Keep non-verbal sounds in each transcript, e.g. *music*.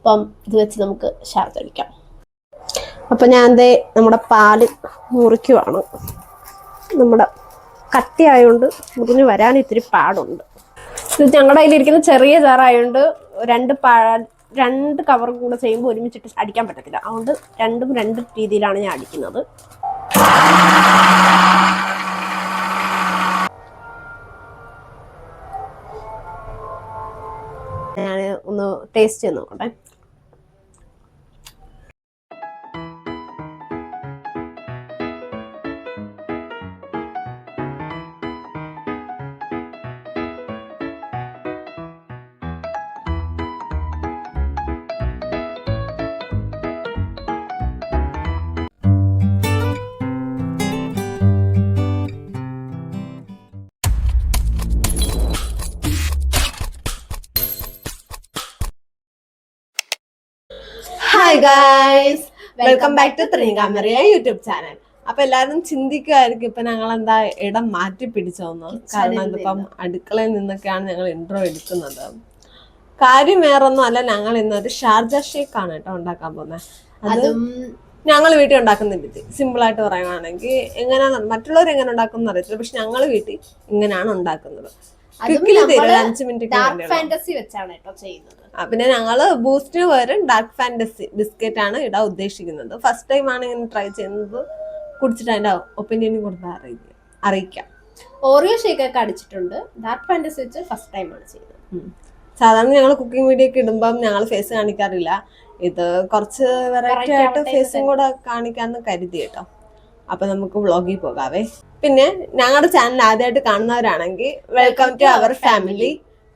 അപ്പം ഇത് വെച്ച് നമുക്ക് ഷാർജ അടിക്കാം അപ്പം ഞാൻ ദേ നമ്മുടെ പാൽ മുറിക്കുവാണ്. നമ്മുടെ കട്ടിയായതുകൊണ്ട് മുറിഞ്ഞ് വരാൻ ഇത്തിരി പാടുണ്ട്. ഇത് ഞങ്ങളുടെ കയ്യിലിരിക്കുന്ന ചെറിയ ജാറായതുകൊണ്ട് രണ്ട് പാ രണ്ട് കവറും കൂടെ ചെയ്യുമ്പോൾ ഒരുമിച്ചിട്ട് അടിക്കാൻ പറ്റത്തില്ല. അതുകൊണ്ട് രണ്ടും രണ്ട് രീതിയിലാണ് ഞാൻ അടിക്കുന്നത്. ഞാൻ ഒന്ന് ടേസ്റ്റ് ചെയ്ത് നോക്കട്ടെ. Hi guys welcome back to ത്രീകാമറിയ YouTube channel അപ്പൊ എല്ലാരും ചിന്തിക്കുമായിരിക്കും ഇപ്പൊ ഞങ്ങൾ എന്താ ഇടം മാറ്റി പിടിച്ചോന്ന് കാരണം ഇതിപ്പം അടുക്കളയിൽ നിന്നൊക്കെയാണ് ഞങ്ങൾ ഇൻട്രോ എടുക്കുന്നത്. കാര്യം വേറൊന്നും അല്ല ഞങ്ങൾ ഇന്നൊരു ഷാർജ ഷേക്ക് ആണ് കേട്ടോ ഉണ്ടാക്കാൻ പോകുന്നത്. അത് ഞങ്ങൾ വീട്ടിൽ ഉണ്ടാക്കുന്ന രീതി. സിമ്പിൾ ആയിട്ട് പറയുകയാണെങ്കിൽ എങ്ങനെയാണ് മറ്റുള്ളവർ എങ്ങനെ ഉണ്ടാക്കുന്ന അറിയത്തില്ല പക്ഷെ ഞങ്ങൾ വീട്ടിൽ ഇങ്ങനെയാണ് ഉണ്ടാക്കുന്നത്. അഞ്ചു മിനിറ്റ് വെച്ചാണ് കേട്ടോ ചെയ്യുന്നത്. പിന്നെ ഞങ്ങൾ ബൂസ്റ്റിന് പകരം ഡാർക്ക് ഫാന്റസി ബിസ്ക്കറ്റ് ആണ് ഇടാൻ ഉദ്ദേശിക്കുന്നത്. ഫസ്റ്റ് ടൈം ആണ് ഇങ്ങനെ ട്രൈ ചെയ്യുന്നത്. കുടിച്ചിട്ട് അതിന്റെ ഒപ്പീനിയനും കൊടുത്ത് അറിയിക്കാം അറിയിക്കാം. ഓറിയോ ഷേക്ക് ഒക്കെ അടിച്ചിട്ടുണ്ട്. ഡാർക്ക് ഫാന്റസി വെച്ച് ഫസ്റ്റ് ടൈം ആണ് ചെയ്യുന്നത്. സാധാരണ ഞങ്ങൾ കുക്കിംഗ് വീഡിയോ ഒക്കെ ഇടുമ്പം ഞങ്ങൾ ഫേസ് കാണിക്കാറില്ല. ഇത് കുറച്ച് വെറൈറ്റി ആയിട്ട് ഫേസും കൂടെ കാണിക്കാന്ന് കരുതി കേട്ടോ. അപ്പൊ നമുക്ക് വ്ളോഗിൽ പോകാവേ. പിന്നെ ഞങ്ങളുടെ ചാനൽ ആദ്യമായിട്ട് കാണുന്നവരാണെങ്കിൽ വെൽക്കം ടു അവർ ഫാമിലി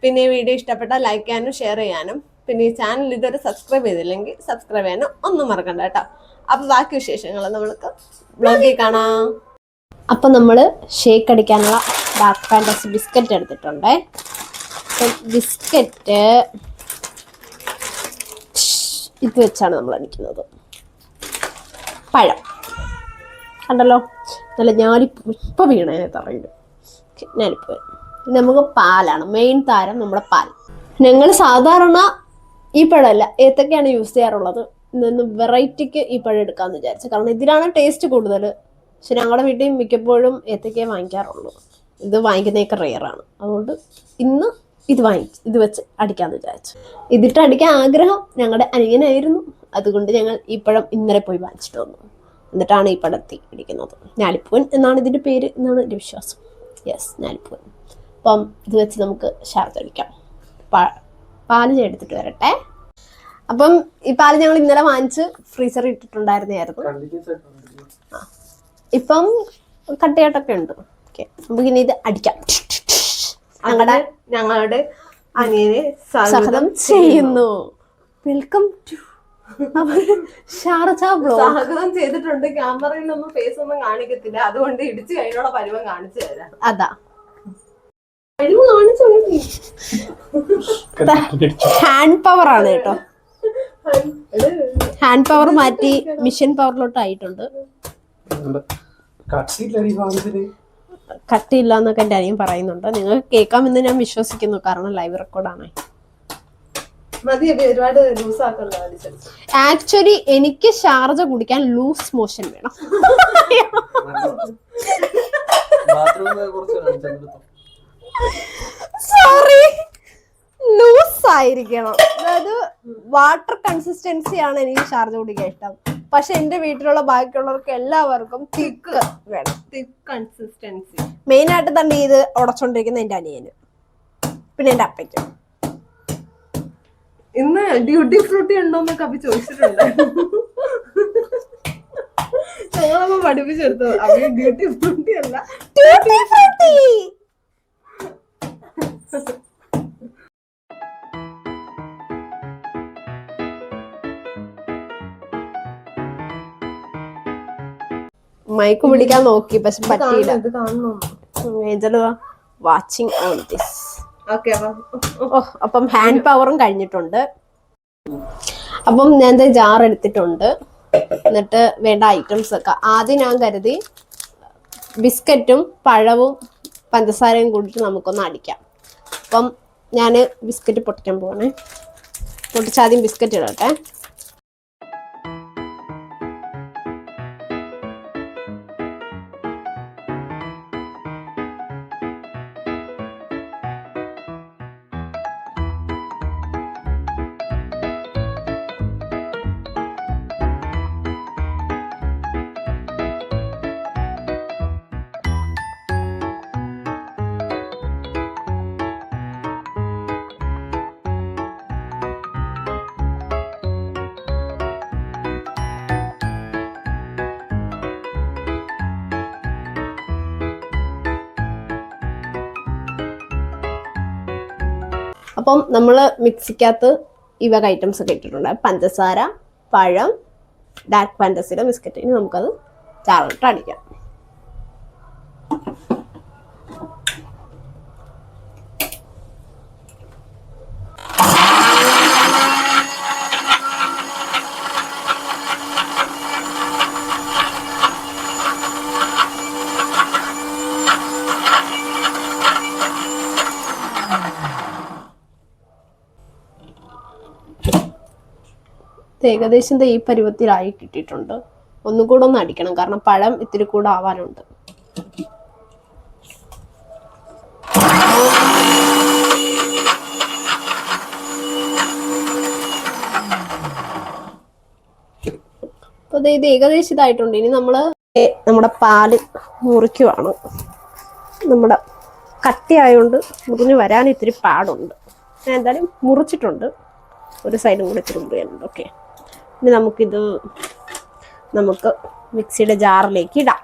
പിന്നെ ഈ വീഡിയോ ഇഷ്ടപ്പെട്ടാൽ ലൈക്ക് ചെയ്യാനും ഷെയർ ചെയ്യാനും. പിന്നെ ഈ ചാനൽ ഇതുവരെ സബ്സ്ക്രൈബ് ചെയ്തില്ലെങ്കിൽ സബ്സ്ക്രൈബ് ചെയ്യാനും ഒന്നും മറക്കണ്ട കേട്ടോ. അപ്പൊ ബാക്കി വിശേഷങ്ങൾ നമ്മൾക്ക് ബ്ലോഗിൽ കാണാം. അപ്പൊ നമ്മൾ ഷേക്ക് അടിക്കാനുള്ള ഡാർക്ക് പാൻഡസ് ബിസ്ക്കറ്റ് എടുത്തിട്ടുണ്ടേ. ബിസ്ക്കറ്റ് ഇത് വെച്ചാണ് നമ്മൾ അടിക്കുന്നത്. പഴം. കണ്ടല്ലോ? നല്ല ഞാലിപ്പൂ ഇപ്പൊ വീണേ തറയിൽ. ഞാലിപ്പൂ. ഇത് നമുക്ക് പാലാണ്. മെയിൻ താരം നമ്മുടെ പാൽ. ഞങ്ങൾ സാധാരണ ഈ പഴമല്ല ഏത്തൊക്കെയാണ് യൂസ് ചെയ്യാറുള്ളത്. ഇന്ന് വെറൈറ്റിക്ക് ഈ പഴം എടുക്കാമെന്ന് വിചാരിച്ചു. കാരണം ഇതിലാണ് ടേസ്റ്റ് കൂടുതൽ പക്ഷെ ഞങ്ങളുടെ വീട്ടിൽ മിക്കപ്പോഴും ഏത്തക്കേ വാങ്ങിക്കാറുള്ളൂ. ഇത് വാങ്ങിക്കുന്നതൊക്കെ റെയറാണ് അതുകൊണ്ട് ഇന്ന് ഇത് വാങ്ങിച്ചു ഇത് വെച്ച് അടിക്കാമെന്ന് വിചാരിച്ചു. ഇതിട്ട് അടിക്കാൻ ആഗ്രഹം ഞങ്ങളുടെ അനിയനായിരുന്നു. അതുകൊണ്ട് ഞങ്ങൾ ഈ പഴം ഇന്നലെ പോയി വാങ്ങിച്ചിട്ട് വന്നു. എന്നിട്ടാണ് ഈ പടത്തി അടിക്കുന്നത്. ഞാലിപ്പൂവൻ എന്നാണ് ഇതിന്റെ പേര് എന്നാണ് എന്റെ വിശ്വാസം. യെസ് ഞാലിപ്പൂവൻ. അപ്പം ഇത് വെച്ച് നമുക്ക് പാ പാൽ എടുത്തിട്ട് വരട്ടെ. അപ്പം ഈ പാൽ ഞങ്ങൾ ഇന്നലെ വാങ്ങിച്ച് ഫ്രീസറിൽ ഇട്ടിട്ടുണ്ടായിരുന്നായിരുന്നു ഇപ്പം കട്ടയായിട്ടൊക്കെ ഉണ്ട്. ഓക്കെ നമുക്ക് ഇനി ഇത് അടിക്കാം. ഞങ്ങളുടെ ഞങ്ങളുടെ അനിയനെ സ്വാഗതം ചെയ്യുന്നു. വെൽക്കം ടു സ്വാഗതം ചെയ്തിട്ടുണ്ട്. ക്യാമറയിൽ ഒന്നും ഫേസ് ഒന്നും കാണിക്കത്തില്ല. അതുകൊണ്ട് ഇടിച്ചു കഴിഞ്ഞുള്ള പരുവം കാണിച്ചു തരാം. അതാ. ഹാൻഡ് പവർ ആണ് കേട്ടോ. ഹാൻഡ് പവർ മാറ്റി മിഷൻ പവറിലോട്ട് ആയിട്ടുണ്ട് കട്ടിയില്ല എന്നൊക്കെ എന്റെ അനിയൻ പറയുന്നുണ്ട്. നിങ്ങൾക്ക് കേൾക്കാമെന്ന് ഞാൻ വിശ്വസിക്കുന്നു. കാരണം ലൈവ് റെക്കോർഡാണ് ആക്ച്വലി എനിക്ക് ഷാർജ കുടിക്കാൻ ലൂസ് മോഷൻ വേണം. *laughs* *laughs* ബാത്റൂമിൽ കുറച്ച് കാണിച്ചു സോറി ലൂസ് ആയിരിക്കണം. അതായത് വാട്ടർ കൺസിസ്റ്റൻസി ആണ് എനിക്ക് ചാർജ് കുടിക്കാൻ ഇഷ്ടം. പക്ഷെ എന്റെ വീട്ടിലുള്ള ബാക്കിയുള്ളവർക്ക് എല്ലാവർക്കും തിക്ക് വേണം. തിക്ക് കൺസിസ്റ്റൻസി മെയിൻ ആയിട്ട് തന്നെ ഇത് ഉടച്ചോണ്ടിരിക്കുന്ന എന്റെ അനിയന്. പിന്നെ എന്റെ അപ്പയ്ക്ക്. ഇന്ന് ഡ്യൂട്ടി ഫ്രൂട്ടി ഉണ്ടോ എന്നൊക്കെ അഭി ചോദിച്ചിട്ടുണ്ട്. ഞങ്ങളപ്പോ പഠിപ്പിച്ചെടുത്തു അഭി ഡ്യൂട്ടി ഫ്രൂട്ടി അല്ല. Tutti frutti! മൈക്ക് പിടിക്കാൻ നോക്കി പക്ഷെ പറ്റിയില്ല. വാച്ചിങ് ഓൺ ദിസ് അപ്പം ഹാൻഡ് പവറും കഴിഞ്ഞിട്ടുണ്ട്. അപ്പം ഞാൻ ജാർ എടുത്തിട്ടുണ്ട്. എന്നിട്ട് വേണ്ട ഐറ്റംസ് ഒക്കെ. ആദ്യം ഞാൻ കരുതി ബിസ്ക്കറ്റും പഴവും പഞ്ചസാരയും കൂടിയിട്ട് നമുക്കൊന്ന് അടിക്കാം. അപ്പം ഞാൻ ബിസ്ക്കറ്റ് പൊട്ടിക്കാൻ പോവാണേ. പൊട്ടിച്ചാദ്യം ബിസ്ക്കറ്റ് ഇടട്ടെ. അപ്പം നമ്മൾ മിക്സിക്കകത്ത് ഇവക വക ഐറ്റംസ് ഒക്കെ ഇട്ടിട്ടുണ്ട്. പഞ്ചസാര പഴം ഡാർക്ക് ഫാന്റസിയുടെ ബിസ്ക്കറ്റ് ഇനി നമുക്കത് ചാറിട്ട് അടിക്കാം. ഏകദേശം ഈ പരുവത്തിലായി കിട്ടിയിട്ടുണ്ട്. ഒന്നും കൂടെ ഒന്ന് അടിക്കണം. കാരണം പഴം ഇത്തിരി കൂടെ ആവാനുണ്ട്. അപ്പോൾ ഇത് ഏകദേശം ഇതായിട്ടുണ്ട്. ഇനി നമ്മൾ നമ്മുടെ പാൽ മുറിക്കുവാണ്. നമ്മുടെ കട്ടിയായോണ്ട് മുറിഞ്ഞ് വരാൻ ഇത്തിരി പാടുണ്ട്. ഞാൻ എന്തായാലും മുറിച്ചിട്ടുണ്ട്. ഒരു സൈഡും കൂടി ഇത്തിരി മുറിയാനുണ്ട്. ഓക്കെ. ഇനി നമുക്കിത് നമുക്ക് മിക്സിയുടെ ജാറിലേക്ക് ഇടാം.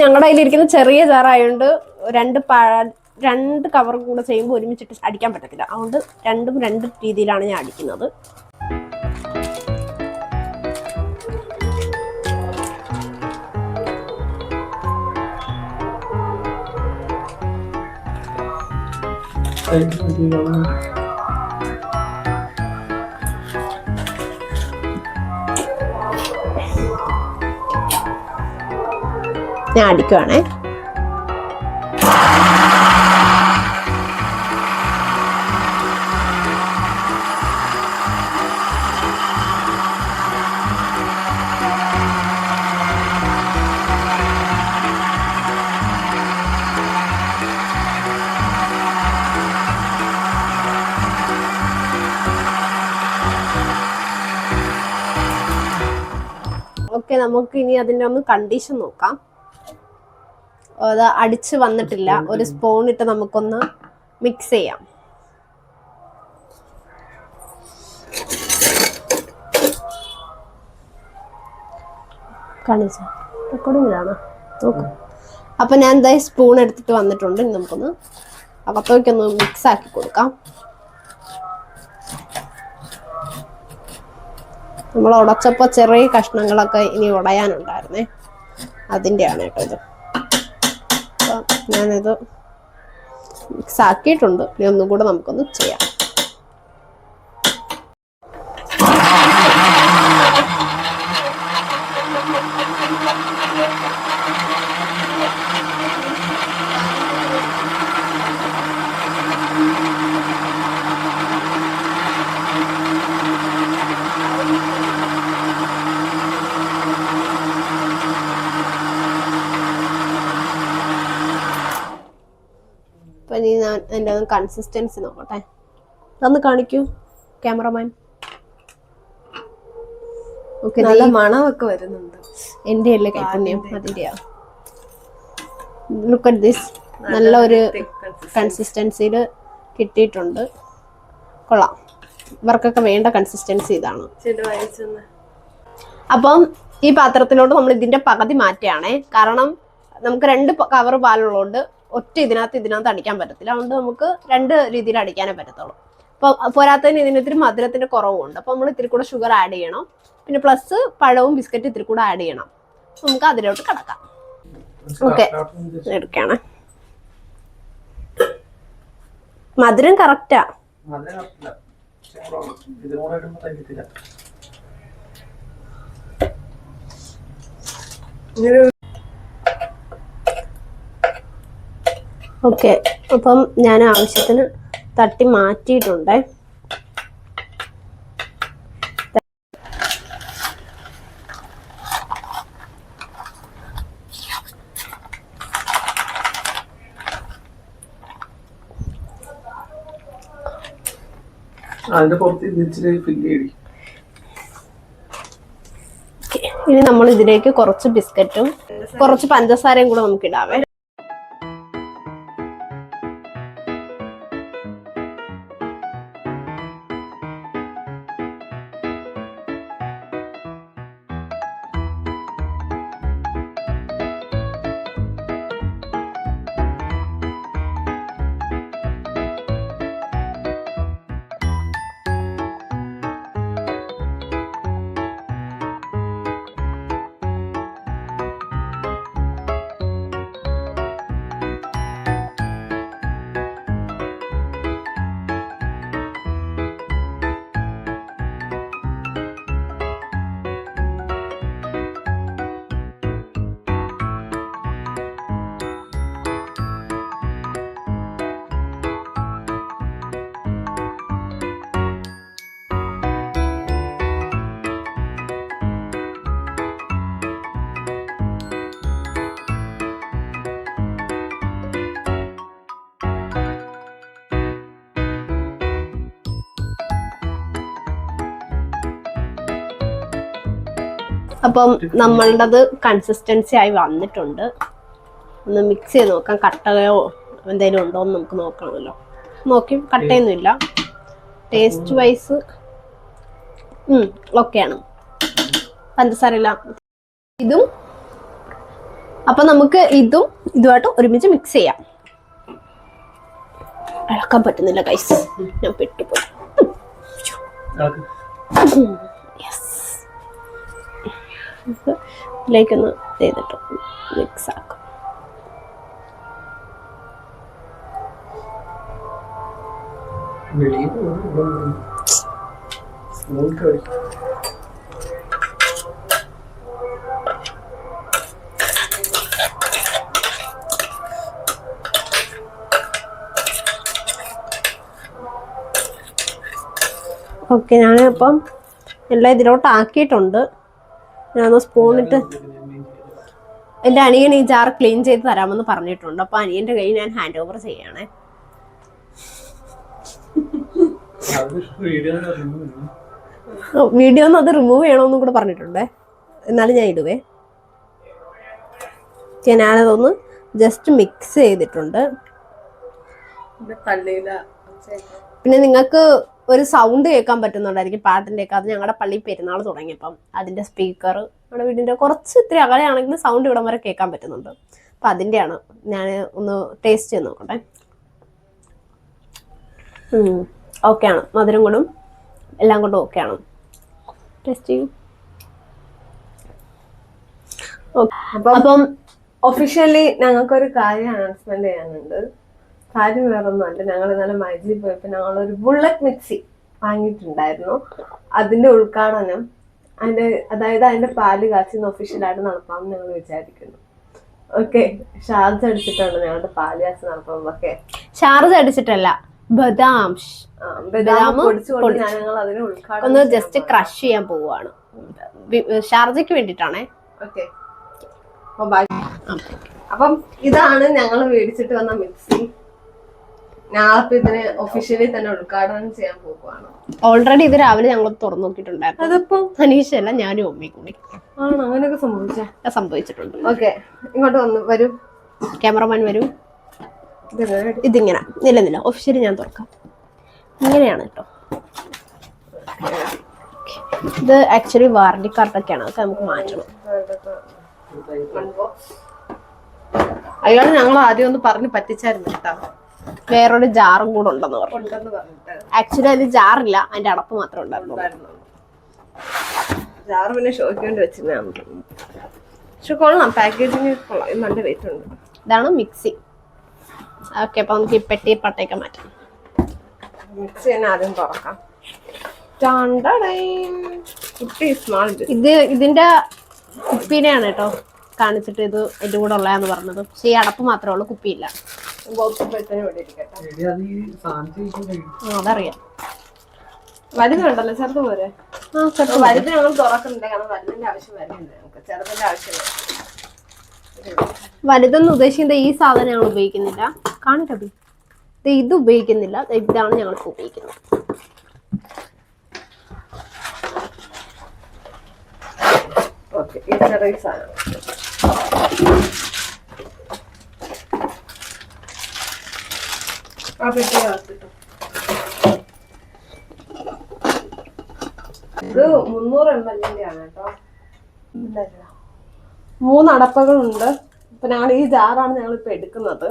ഞങ്ങളുടെ കയ്യിലിരിക്കുന്ന ചെറിയ ജാറായതുകൊണ്ട് രണ്ട് പ രണ്ട് കവർ കൂടെ ചെയ്യുമ്പോൾ ഒരുമിച്ചിട്ട് അടിക്കാൻ പറ്റത്തില്ല. അതുകൊണ്ട് രണ്ടും രണ്ട് രീതിയിലാണ് ഞാൻ അടിക്കുന്നത്. ഞാൻ അടിക്കുവാണേ. നമുക്ക് ഇനി അതിന്റെ ഒന്ന് കണ്ടീഷൻ നോക്കാം. അത് അടിച്ച് വന്നിട്ടില്ല. ഒരു സ്പൂൺ ഇട്ട് നമുക്കൊന്ന് മിക്സ് ചെയ്യാം. കാണിച്ച. റെക്കോർഡിങ്ങിലാണ്? നോക്ക്. അപ്പൊ ഞാൻ എന്തായാലും സ്പൂൺ എടുത്തിട്ട് വന്നിട്ടുണ്ട്. നമുക്കൊന്ന് അകത്തേക്കൊന്ന് മിക്സ് ആക്കി കൊടുക്കാം. നമ്മൾ ഉടച്ചപ്പോൾ ചെറിയ കഷ്ണങ്ങളൊക്കെ ഇനി ഉടയാനുണ്ടായിരുന്നേ. അതിന്റെയാണ് കേട്ടോ ഇത്. ഞാനിത് മിക്സ് ആക്കിയിട്ടുണ്ട്. ഇനി ഒന്നും കൂടെ നമുക്കൊന്ന് ചെയ്യാം അപ്പൊ ഞാൻ ഒന്ന് കൺസിസ്റ്റൻസി നോക്കട്ടെ. അതൊന്ന് കാണിക്കൂ ക്യാമറമാൻ ഓക്കെ നല്ല മണമൊക്കെ വരുന്നുണ്ട്. എന്റെ അല്ലേ കൈപ്പുണ്യം? അതിന്റെയാ? ലുക്ക് അറ്റ് ദിസ് നല്ല ഒരു കൺസിസ്റ്റൻസിയിൽ കിട്ടിയിട്ടുണ്ട്. കൊള്ളാം. ഇവർക്കൊക്കെ വേണ്ട കൺസിസ്റ്റൻസി ഇതാണ്. അപ്പം ഈ പാത്രത്തിലോട്ട് നമ്മൾ ഇതിന്റെ പകുതി മാറ്റുകയാണേ. കാരണം നമുക്ക് രണ്ട് കവർ പാലുള്ളതുകൊണ്ട് ഒറ്റ ഇതിനകത്ത് ഇതിനകത്ത് അടിക്കാൻ പറ്റത്തില്ല. അതുകൊണ്ട് നമുക്ക് രണ്ട് രീതിയിൽ അടിക്കാനേ പറ്റത്തുള്ളൂ. അപ്പോൾ പോരാത്തതിന് ഇതിന് ഇത്തിരി മധുരത്തിന്റെ കുറവുണ്ട്. അപ്പോൾ നമ്മൾ ഇത്തിരി കൂടെ ഷുഗർ ആഡ് ചെയ്യണം. പിന്നെ പ്ലസ് പഴവും ബിസ്ക്കറ്റ് ഇത്തിരി കൂടെ ആഡ് ചെയ്യണം. നമുക്ക് അതിലോട്ട് കിടക്കാം. ഓക്കെ എടുക്കണേ. മധുരം കറക്റ്റാ ഓക്കെ. അപ്പം ഞാൻ ആവശ്യത്തിന് തട്ടി മാറ്റിയിട്ടുണ്ട്. ഇനി നമ്മൾ ഇതിലേക്ക് കുറച്ച് ബിസ്ക്കറ്റും കുറച്ച് പഞ്ചസാരയും കൂടെ നമുക്ക് ഇടാവേ അപ്പം നമ്മളുടേത് കൺസിസ്റ്റൻസി ആയി വന്നിട്ടുണ്ട്. ഒന്ന് മിക്സ് ചെയ്ത് നോക്കാം. കട്ടയോ എന്തെങ്കിലും ഉണ്ടോ എന്ന് നമുക്ക് നോക്കണമല്ലോ. നോക്കി കട്ടയൊന്നുമില്ല ടേസ്റ്റ് വൈസ് ഓക്കെയാണ് പഞ്ചസാര ഇല്ല ഇതും. അപ്പൊ നമുക്ക് ഇതും ഇതുമായിട്ട് ഒരുമിച്ച് മിക്സ് ചെയ്യാം. ഇളക്കാൻ പറ്റുന്നില്ല കൈസ് ഞാൻ പെട്ടുപോയി. ഇതിലേക്കൊന്ന് ചെയ്തിട്ട് മിക്സ് ആക്കും. ഓക്കെ ഞാൻ അപ്പം എല്ലാം ഇതിലോട്ട് ആക്കിയിട്ടുണ്ട് ഞാനൊന്ന് സ്പൂണിട്ട് എന്റെ അനിയൻ ഈ ജാർ ക്ലീൻ ചെയ്ത് തരാമെന്ന് പറഞ്ഞിട്ടുണ്ട്. അപ്പോൾ അനിയന്റെ കയ്യിൽ ഞാൻ ഹാൻഡ് ഓവർ ചെയ്യണേ. വീഡിയോ ഒന്നും അത് റിമൂവ് ചെയ്യണമെന്നും കൂടെ പറഞ്ഞിട്ടുണ്ട്. എന്നാലും ഞാൻ ഇടുവേ. ഞാനതൊന്ന് ജസ്റ്റ് മിക്സ് ചെയ്തിട്ടുണ്ട്. പിന്നെ നിങ്ങൾക്ക് ഒരു സൗണ്ട് കേൾക്കാൻ പറ്റുന്നുണ്ടായിരിക്കും പാട്ടിന്റെ ഒക്കെ അത് ഞങ്ങളുടെ പള്ളി പെരുന്നാൾ തുടങ്ങിയപ്പം അതിന്റെ സ്പീക്കർ നമ്മുടെ വീടിന്റെ കുറച്ച് ഇത്തിരി അകലെയാണെങ്കിലും സൗണ്ട് ഇവിടം വരെ കേൾക്കാൻ പറ്റുന്നുണ്ട്. അപ്പം അതിന്റെയാണ് ഞാൻ ഒന്ന് ടേസ്റ്റ് ചെയ്ത് നോക്കട്ടെ. ഓക്കെയാണ് മധുരം കൊണ്ടും എല്ലാം കൊണ്ടും ഓക്കെയാണ് ടേസ്റ്റ് ചെയ്യും. അപ്പം ഒഫീഷ്യലി ഞങ്ങൾക്കൊരു കാര്യം അനൗൺസ്മെന്റ് ചെയ്യാനുണ്ട്. കാര്യം വേറൊന്നുമല്ല ഞങ്ങൾ ഇന്നലെ മൈജിയിൽ പോയപ്പോൾ ഞങ്ങൾ ഒരു ബുള്ളറ്റ് മിക്സി വാങ്ങിയിട്ടുണ്ടായിരുന്നു. അതിന്റെ ഉദ്ഘാടനം അതിന്റെ അതായത് അതിന്റെ പാൽ കാച്ചിന്ന് ഒഫീഷ്യലായിട്ട് നടത്താമെന്ന് ഞങ്ങൾ വിചാരിക്കുന്നു. ഓക്കെ ഷാർജ് അടിച്ചിട്ടാണ് ഞങ്ങളുടെ പാൽ കാച്ചി നടത്താം ഓക്കെ. ഷാർജ് അടിച്ചിട്ടല്ല ബദാം. ഞങ്ങൾ അതിന് ഒന്ന് ജസ്റ്റ് ക്രഷ് ചെയ്യാൻ പോവുകയാണ്. ഷാർജയ്ക്ക് വേണ്ടിയിട്ടാണേ. ഓക്കെ. അപ്പം ഇതാണ് ഞങ്ങൾ മേടിച്ചിട്ട് വന്ന മിക്സി. ഇതിന് ഒഫീഷ്യലി തന്നെ ഉദ്ഘാടനം ചെയ്യാൻ പോകുവാണ് ഓൾറെഡി ഇത് രാവിലെ ഞങ്ങൾ തുറന്നു നോക്കിയിട്ടുണ്ടായിരുന്നു. അതിപ്പോ? അനീഷല്ല ഞാനും അമ്മയും കൂടി. ആണോ? അങ്ങനെയൊക്കെ സംഭവിച്ചേ? സംഭവിച്ചിട്ടുണ്ട്. ഓക്കെ ഇങ്ങോട്ട് വന്നു വരൂ. ക്യാമറമാൻ വരൂ. ഇതിങ്ങനെ നില നില ഒഫീഷ്യലി ഞാൻ തുറക്കാം. ഇങ്ങനെയാണ് കേട്ടോ ഇത് ആക്ച്വലി വാറണ്ടി കാർഡൊക്കെയാണ് അതൊക്കെ നമുക്ക് മാറ്റണം. അയാൾ ഞങ്ങൾ ആദ്യം ഒന്ന് പറഞ്ഞ് പറ്റിച്ചായിരുന്നു കേട്ടോ വേറൊരു ജാറും കൂടെ ഉണ്ടെന്ന് പറഞ്ഞു. ആക്ച്വലി അതിൽ ജാറില്ല അതിന്റെ അടപ്പ് മാത്രമേ ഉണ്ടായിരുന്നു ജാറ് പിന്നെ ഷോയ്ക്ക് വെച്ചിരുന്നു പക്ഷെ കൊള്ളാം പാക്കേജിങ് കൊള്ളാം. ഇത് നല്ല വെയിറ്റ് ഉണ്ട്. ഇതാണ് മിക്സി ഓക്കെ അപ്പൊ നമുക്ക് ഈ പെട്ടി പട്ടയൊക്കെ മാറ്റാം. മിക്സി തന്നെ ആദ്യം തുറക്കാം. ഇത് ഇതിന്റെ കുപ്പീനെയാണ് കേട്ടോ. കാണിച്ചിട്ട് ഇത് എന്റെ കൂടെ ഉള്ളതെന്ന് പറഞ്ഞത്. പക്ഷേ ഈ അടപ്പ് മാത്രമേ ഉള്ളൂ കുപ്പിയില്ല. അതറിയാം. വലുതുണ്ടല്ലോ ചെറുത് പോരെ. വലുത് ഞങ്ങൾ തുറക്കുന്നില്ല കാരണം വലുതിന്റെ ആവശ്യം വരുന്നുണ്ട്. നമുക്ക് ചെറുതിന്റെ ആവശ്യമില്ല വലുതെന്ന് ഉദ്ദേശിക്കുന്നത് ഈ സാധനം ഞങ്ങൾ ഉപയോഗിക്കുന്നില്ല. കാണിട്ടോ ദേ ഇത് ഉപയോഗിക്കുന്നില്ല. ഇതാണ് ഞങ്ങൾ ഉപയോഗിക്കുന്നത്. ഓക്കെ ഈ ചെറിയ സാധനം. ആ പെട്ടി അകത്തിട്ടോ. ഇത് മുന്നൂറ് എം എല്ലിന്റെ ആണ് കേട്ടോ. മൂന്ന് അടപ്പകളുണ്ട് ഇപ്പൊ ഞങ്ങൾ ഈ ജാറാണ് ഞങ്ങൾ ഇപ്പൊ എടുക്കുന്നത്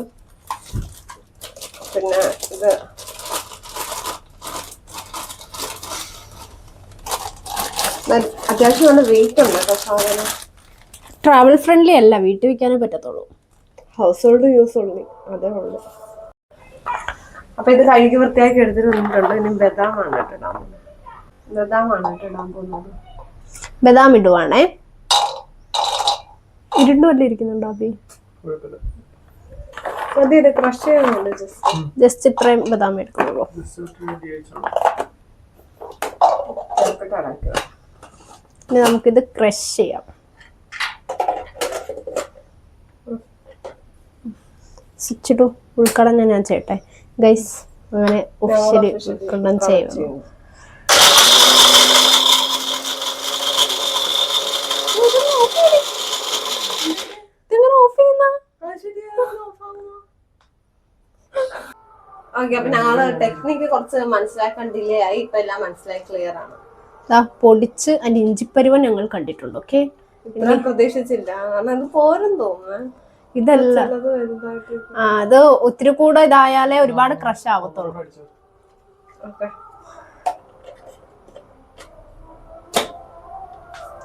പിന്നെ ഇത് അത്യാവശ്യം നല്ല വെയിറ്റ് ഉണ്ട് കേട്ടോ സാധനം ട്രാവൽ ഫ്രണ്ട്ലി അല്ല വീട്ടിൽ വെക്കാനേ പറ്റത്തുള്ളൂ ഹൗസ് ഹോൾഡ് യൂസ് ഉള്ളു അതേ ഉള്ളു അപ്പൊ ഇത് കഴുകി വൃത്തിയാക്കി എടുത്തിട്ട് വന്നിട്ടുണ്ട് ഇനി ബദാമാണ് ഇട്ടിടാൻ ബദാമാണ് ഇട്ടിടാൻ പോകുന്നത്. ബദാം ഇടുവാണേ. ഇരുണ്ട് വല്ല ഇരിക്കുന്നുണ്ടോ അബി മതി ഇത് ക്രഷ് ചെയ്യുന്നുണ്ട് ജസ്റ്റ് ജസ്റ്റ് ഇത്രയും ബദാം എടുക്കുന്നുള്ളൂ. ഇനി നമുക്കിത് ക്രഷ് ചെയ്യാം. സ്വിച്ചിട്ടു ഉൾക്കടഞ്ഞ ഞാൻ ചെയ്യട്ടെ. ഗൈസ് അങ്ങനെ ഒഫീഷ്യലി ഉൾക്കടം ചെയ്യുന്നു? ഓക്കെ അപ്പൊ ഞങ്ങൾ ടെക്നിക്ക് കുറച്ച് മനസ്സിലാക്കാൻ ഡിലേ ആയി ഇപ്പൊ എല്ലാം മനസ്സിലായി ക്ലിയർ ആണ്. പൊടിച്ച് അതിന്റെ ഇഞ്ചിപ്പരുവൻ ഞങ്ങൾ കണ്ടിട്ടുണ്ട് ഓക്കെ പ്രതീക്ഷിച്ചില്ല. കാരണം അത് തോന്നുന്നു. ഇതല്ല. ആ അത് ഒത്തിരി കൂടെ ഇതായാലേ ഒരുപാട് ക്രഷ് ആവത്തുള്ളൂ. അടിച്ചോ. ഓക്കെ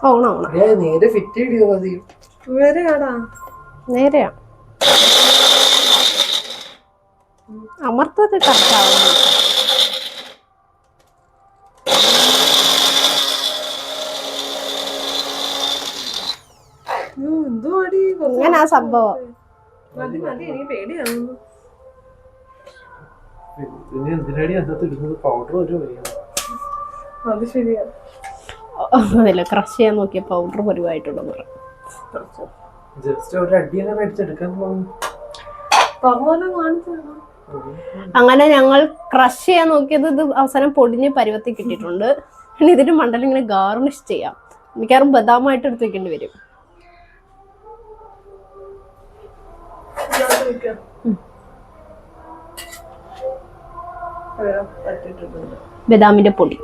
ഓണം ഓണം നേരെ ഫിറ്റ് ചെയ്ത് മതി. വരെയാടാ നേരെയാ. അമർത്തത് കറക്റ്റ് ആവുന്നു എന്തോ അടി ഇങ്ങനെ ആ സംഭവം മതി മതി എനിക്ക് പേടിയാവുന്നു ഇനി എന്തിനാടി അതിനകത്ത് ഇടുന്നത് പൗഡർ ഒരു വയ്യ ആ സംഭവം അതില്ല ക്രഷ് ചെയ്യാൻ നോക്കിയ പൗഡർ തരണം. അങ്ങനെ ഞങ്ങൾ ക്രഷ് ചെയ്യാൻ നോക്കിയത് ഇത് അവസാനം പൊടിഞ്ഞ് പരുവത്തി കിട്ടിയിട്ടുണ്ട്. ഇനി ഇതിന് മണ്ടൽ ഇങ്ങനെ ഗാർണിഷ് ചെയ്യാം. മിക്കവാറും ബദാമായിട്ട് എടുത്ത് വെക്കേണ്ടി വരും. ഇത് പൊടി.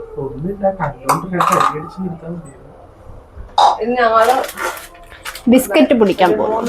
ബിസ്ക്കറ്റ് പൊടിക്കാൻ പോകും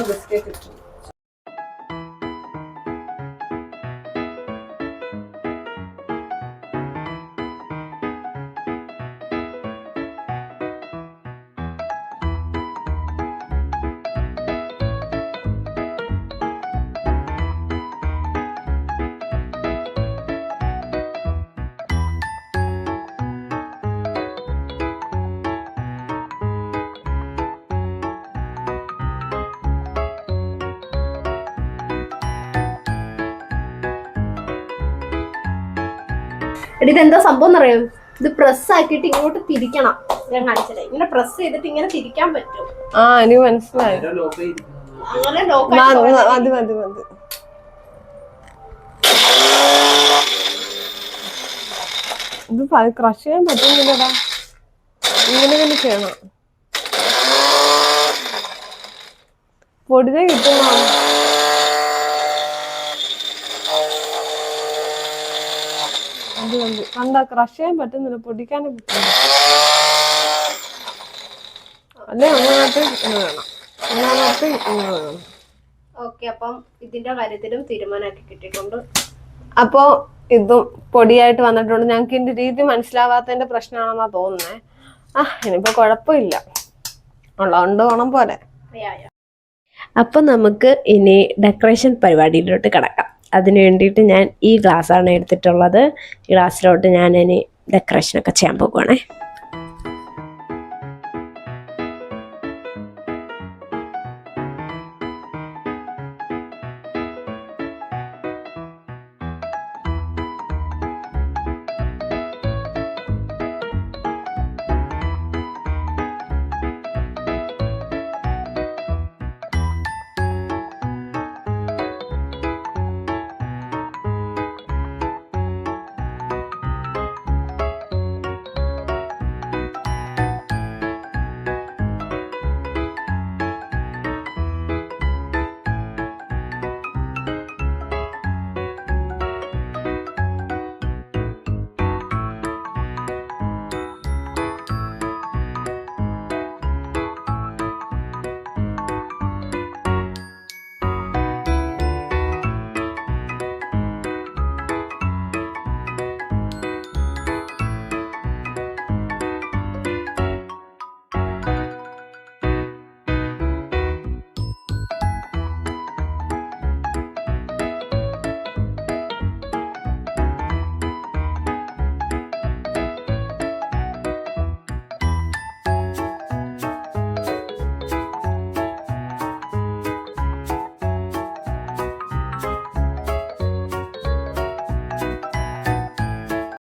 എടി ഇതെന്താ സംഭവം എന്നറിയോ? ഇത് പ്രസ് ആക്കിയിട്ട് ഇങ്ങോട്ട് തിരിക്കണം. ഞാൻ കാണിച്ചത്. ഇങ്ങനെ പ്രസ് ചെയ്തിട്ട് ഇങ്ങനെ തിരിക്കാൻ പറ്റും. ആ എനിക്ക് മനസ്സിലായി. അങ്ങനെ ലോക്ക് മ- മതി മതി മതി. ഇത് ക്രഷ് ചെയ്യാൻ പറ്റുന്നില്ലടാ. ഇങ്ങനെ തന്നെ ചെയ്യണം. പൊടിതെ കിട്ടുന്ന? അത് മതി കണ്ട ക്രഷ് ചെയ്യാൻ പറ്റുന്നില്ല പൊടിക്കാനും പറ്റുന്നില്ല. അല്ലെ അങ്ങനത്തെ ഇങ്ങനെ വേണം. അങ്ങനത്തെ ഇങ്ങനെ വേണം. ഓക്കെ അപ്പം ഇതിന്റെ കാര്യത്തിലും തീരുമാനമാക്കി കിട്ടിയിട്ടുണ്ട്. അപ്പോ ഇതും പൊടിയായിട്ട് വന്നിട്ടുണ്ട്. ഞങ്ങൾക്ക് ഇതിന്റെ രീതി മനസ്സിലാവാത്തതിന്റെ പ്രശ്നമാണെന്നാ തോന്നുന്നേ. ആ ഇനിയിപ്പോ കുഴപ്പമില്ല. ഉള്ളതുകൊണ്ട് ഓണം പോലെ അപ്പം നമുക്ക് ഇനി ഡെക്കറേഷൻ പരിപാടിയിലോട്ട് കിടക്കാം. അതിന് വേണ്ടിയിട്ട് ഞാൻ ഈ ഗ്ലാസ്സാണ് എടുത്തിട്ടുള്ളത്. ഈ ഗ്ലാസ്സിലോട്ട് ഞാൻ ഇനി ഡെക്കറേഷനൊക്കെ ചെയ്യാൻ പോകുവാണേ